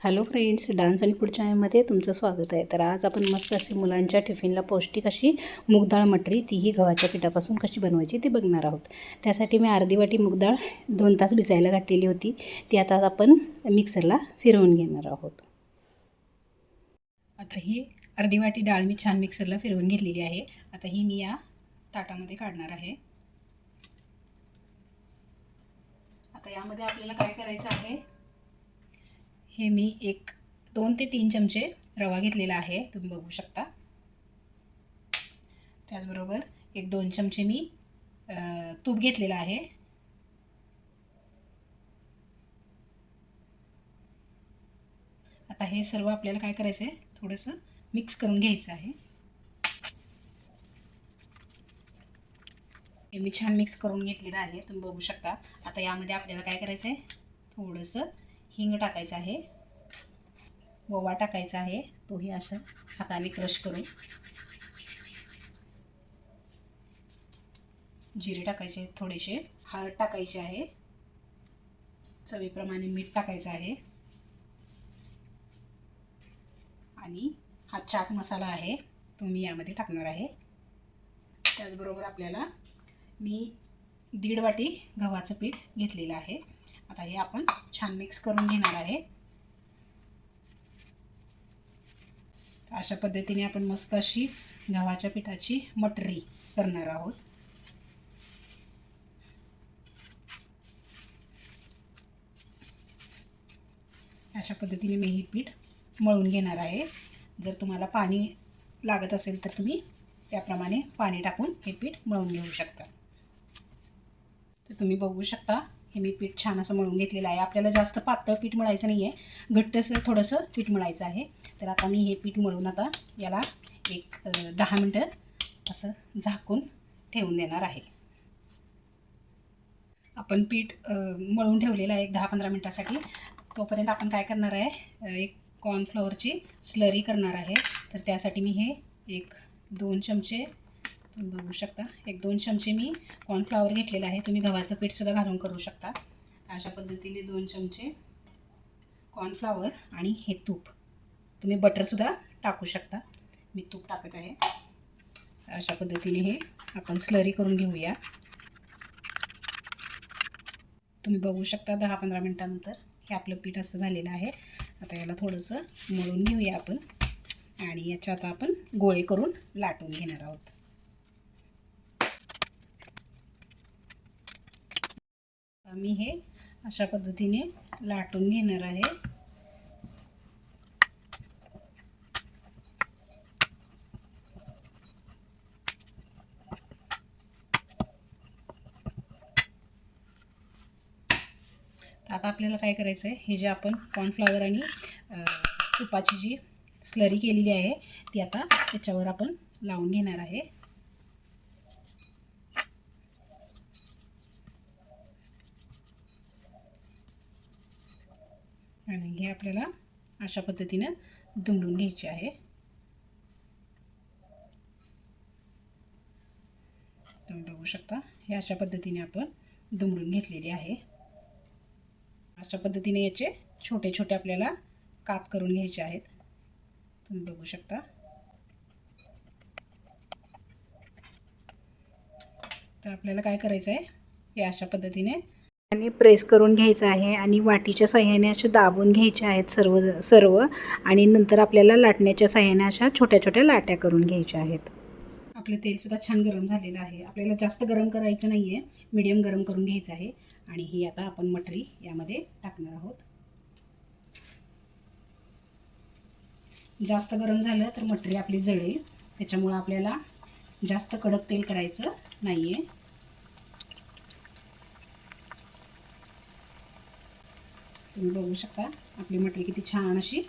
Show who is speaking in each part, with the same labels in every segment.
Speaker 1: Hello friends dance आणि पुढच्या मध्ये तुमचं स्वागत आहे. तर आज आपण मस्त अशी मुलांच्या टिफिनला पौष्टिक अशी मुगडाळ मटरी तीही गव्हाच्या पिठापासून कशी बनवायची ती बघणार आहोत. त्यासाठी मी अर्धी वाटी मुगडाळ दोन तास भिजायला घातलेली होती. ती आता आपण मिक्सरला फिरवून घेणार आहोत. आता ही अर्धी वाटी डाळ मी छान मिक्सरला फिरवून घेतलेली आहे. आता ही मी या ताटामध्ये काढणार आहे. आता यामध्ये आपल्याला काय करायचं आहे? हे मी एक दोन ते तीन चमचे रवा घेतलेला आहे तुम्ही बघू शकता. त्याचबरोबर एक दोन चमचे मी तूप घेतलेलं आहे. आता हे सर्व आपल्याला काय करायचं आहे थोडंसं मिक्स करून घ्यायचं आहे. हे मी छान मिक्स करून घेतलेलं आहे तुम्ही बघू शकता. आता यामध्ये आपल्याला काय करायचं आहे थोडंसं हिंग टाकायचं आहे. ओवा टाकायचा आहे. तोही असं हाताने क्रश करून. जिरे टाकायचे थोडेसे. हळद टाकायचे आहे. चवीप्रमाणे मीठ टाकायचं आहे. आणि हा चाट मसाला आहे. तो मी यामध्ये टाकणार आहे. त्याचबरोबर आपल्याला मी दीड वाटी गव्हाचं पीठ घेतलेलं आहे. आता हे आपण छान मिक्स करून घेणार आहे. अशा पद्धतीने आपण मस्त अशी गव्हाच्या पिठाची मटरी करणार आहोत. अशा पद्धतीने मी ही पीठ मळून घेणार आहे. जर तुम्हाला पाणी लागत असेल तर तुम्ही त्याप्रमाणे पाणी टाकून हे पीठ मळून घेऊ शकता. तर तुम्ही बघू शकता हे मी पीठ छान असं मळून घेतलेलं आहे. आपल्याला जास्त पातळ पीठ मळायचं नाही आहे घट्टसं थोडंसं पीठ मळायचं आहे. तर आता मी हे पीठ मळून आता याला एक दहा मिनटं असं झाकून ठेवून देणार आहे. आपण पीठ मळून ठेवलेलं आहे एक दहा पंधरा मिनटासाठी. तोपर्यंत आपण काय करणार आहे एक कॉर्नफ्लॉवरची स्लरी करणार आहे. तर त्यासाठी मी हे एक दोन चमचे तुम्ही बघू शकता. एक दोन चमचे मी कॉर्नफ्लावर घेतलेलं आहे. तुम्ही गव्हाचं पीठसुद्धा घालून करू शकता. अशा पद्धतीने दोन चमचे कॉर्नफ्लावर आणि हे तूप. तुम्ही बटरसुद्धा टाकू शकता. मी तूप टाकत आहे. अशा पद्धतीने हे आपण स्लरी करून घेऊया. तुम्ही बघू शकता दहा पंधरा मिनटानंतर हे आपलं पीठ असं झालेलं आहे. आता याला थोडंसं मळून घेऊया आपण. आणि याच्या आता आपण गोळे करून लाटून घेणार आहोत. मी हे अशा पद्धतीने लाटून घेणार आहे. आता आपल्याला काय करायचं आहे हे जे आपण कॉर्नफ्लॉवर आणि तुपाची जी स्लरी केलेली आहे ती आता त्याच्यावर आपण लावून घेणार आहे. आणि हे आपल्याला अशा पद्धतीनं दुमडून घ्यायचे आहे. तुम्ही बघू शकता हे अशा पद्धतीने आपण दुमडून घेतलेले आहे. अशा पद्धतीने याचे छोटे छोटे आपल्याला काप करून घ्यायचे आहेत. तुम्ही बघू शकता. तर आपल्याला काय करायचं आहे हे अशा पद्धतीने आणि प्रेस करून घ्यायचं आहे आणि वाटीच्या साह्याने असे दाबून घ्यायचे आहेत सर्व सर्व आणि नंतर आपल्याला लाटण्याच्या साह्याने अशा छोट्या छोट्या लाट्या करून घ्यायच्या आहेत. आपलं तेलसुद्धा छान गरम झालेलं आहे. आपल्याला जास्त गरम करायचं नाही आहे मीडियम गरम करून घ्यायचं आहे. आणि ही आता आपण मटरी यामध्ये टाकणार आहोत. जास्त गरम झालं तर मटरी आपली जळेल. त्याच्यामुळं आपल्याला जास्त कडक तेल करायचं नाही आहे तुम्ही बघू शकता. आपली मटरी किती छान अशी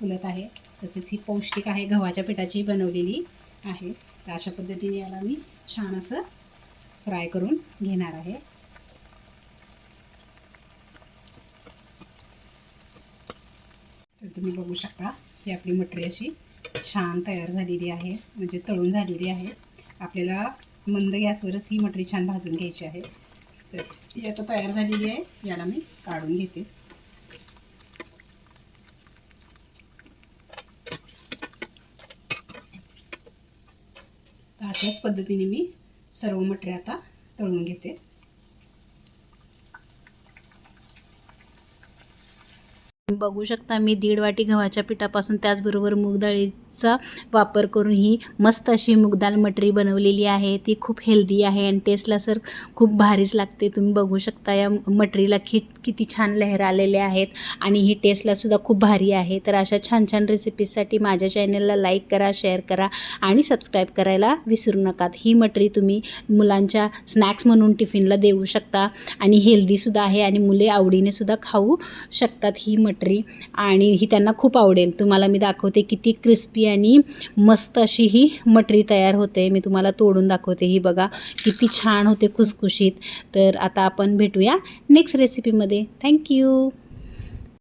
Speaker 1: फुलत आहे. तसेच ही पौष्टिक आहे. गव्हाच्या पिठाची बनवलेली आहे. तर अशा पद्धतीने याला मी छान असं फ्राय करून घेणार आहे. तर तुम्ही बघू शकता ही आपली मटरी अशी छान तयार झालेली आहे. म्हणजे तळून झालेली आहे. आपल्याला मंद गॅसवरच ही मटरी छान भाजून घ्यायची आहे. तर ही आता तयार झालेली आहे. याला मी काढून घेते. याच पद्धतीने मी सर्व मटरे आता तळून घेते.
Speaker 2: बघू शकता मी दीड वाटी गव्हाच्या पिठापासून त्याचबरोबर मूगडाळीचा वापर करून ही मस्त अशी मूगदाल मटरी बनवलेली आहे. ती खूप हेल्दी आहे आणि टेस्टला सर खूप भारीच लागते. तुम्ही बघू शकता या मटरीला कि किती छान लहर आलेले आहेत आणि ही टेस्टला सुद्धा खूप भारी आहे. तर अशा छान छान रेसिपीजसाठी माझ्या चॅनलला लाईक करा शेअर करा आणि सबस्क्राईब करायला विसरू नका. ही मटरी तुम्ही मुलांच्या स्नॅक्स म्हणून टिफिनला देऊ शकता आणि हेल्दीसुद्धा आहे आणि मुले आवडीने सुद्धा खाऊ शकतात. ही मटरी आणि ही त्यांना खूप आवडेल. तुम्हाला मी दाखवते किती क्रिस्पी आणि मस्त अशी ही मटरी तयार होते. मी तुम्हाला तोडून दाखवते. ही बघा किती छान होते खुसखुशीत. तर आता आपण भेटूया नेक्स्ट रेसिपीमध्ये थँक्यू